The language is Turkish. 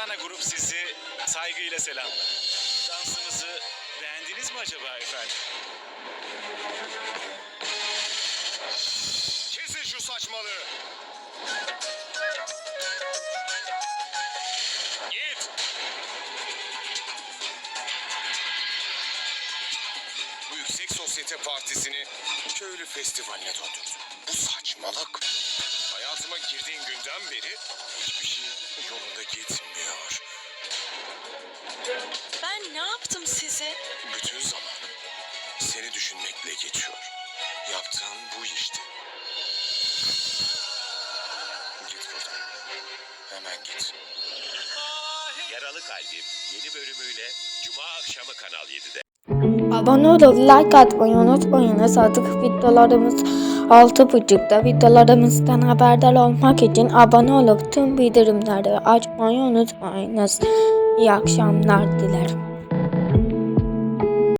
Morgana Grup sizi saygıyla selamlar. Dansımızı beğendiniz mi acaba efendim? Kesin şu saçmalığı. Git. Bu yüksek sosyete partisini köylü festivaline döndürdü. Bu saçmalık. Hayatıma girdiğin günden beri hiçbir şey Ben ne yaptım size? Bütün zamanım seni düşünmekle geçiyor. Yaptığın bu işte. Git buradan. Hemen git. Yaralı Kalbim yeni bölümüyle Cuma akşamı Kanal 7'de. Abone olup like atmayı unutmayınız. Artık videolarımız 6.30'da videolarımızdan haberdar olmak için abone olup tüm bildirimleri açmayı unutmayınız. İyi akşamlar dilerim.